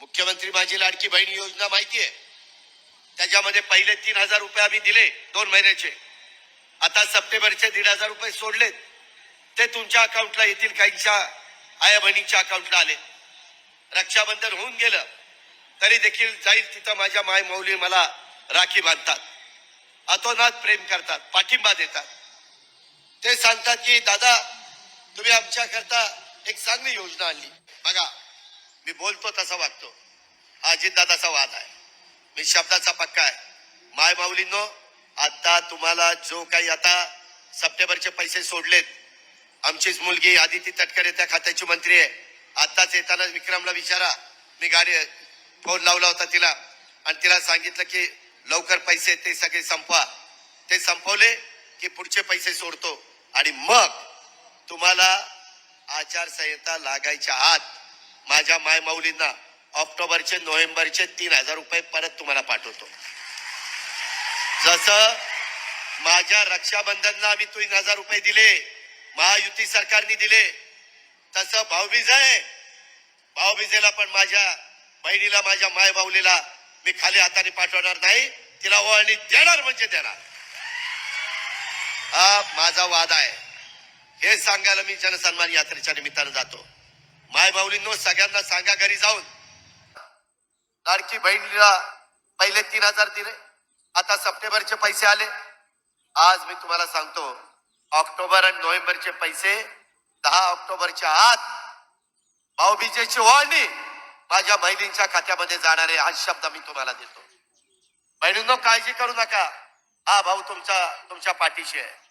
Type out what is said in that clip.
मुख्यमंत्री माझी लाडकी बहीण योजना माहिती आहे. त्याच्यामध्ये पहिले तीन हजार रुपये आम्ही दिले दोन महिन्याचे. आता सप्टेंबरचे दीड हजार रुपये सोडलेत. ते तुमच्या अकाउंटला येतील काहींच्या आया बहिणीच्या अकाउंटला आले. रक्षाबंधन होऊन गेलं तरी देखील जाईल तिथं माझ्या माय मौली मला राखी बांधतात. अतोनात प्रेम करतात पाठिंबा देतात. ते सांगतात की दादा तुम्ही आमच्याकरता एक चांगली योजना आणली. बघा मी बोलतो तसा वागतो. हा अजितदादाचा वाद आहे. मी शब्दाचा पक्का आहे. माय माऊलींनो आता तुम्हाला जो काही आता सप्टेंबरचे पैसे सोडलेत आमचीच मुलगी आदिती तटकरे त्या खात्याची मंत्री आहे. आताच येताना विक्रमला विचारा. मी गाडी फोन लावला होता तिला. आणि तिला सांगितलं की लवकर पैसे ते सगळे संपवा. ते संपवले की पुढचे पैसे सोडतो. आणि मग तुम्हाला आचारसंहिता लागायच्या आत माझ्या माय माऊलींना ऑक्टोबरचे नोव्हेंबरचे तीन हजार रुपये परत तुम्हाला पाठवतो. जसं माझ्या रक्षाबंधनला आम्ही तीन हजार रुपये दिले महायुती सरकारने दिले तसं भाऊबीज आहे भाऊबीजेला पण माझ्या बहिणीला माझ्या माय बाऊलीला मी खाली हाताने पाठवणार नाही तिला ओळणी देणार म्हणजे देणार. हा माझा वाद आहे. हे सांगायला मी जनसन्मान यात्रेच्या निमित्तानं जातो. माय बाऊलींनो सगळ्यांना सांगा घरी जाऊन. लाडकी बहिणीला पहिले तीन हजार दिले आता सप्टेंबरचे पैसे आले. आज मी तुम्हाला सांगतो ऑक्टोबर आणि नोव्हेंबरचे पैसे दहा ऑक्टोबरच्या आत भाऊबीजेची ओळणी माझ्या बहिणींच्या खात्यामध्ये जाणारे हा शब्द मी तुम्हाला देतो. बहिणींनो काळजी करू नका. हा भाऊ तुमचा तुमच्या पाठीशी आहे.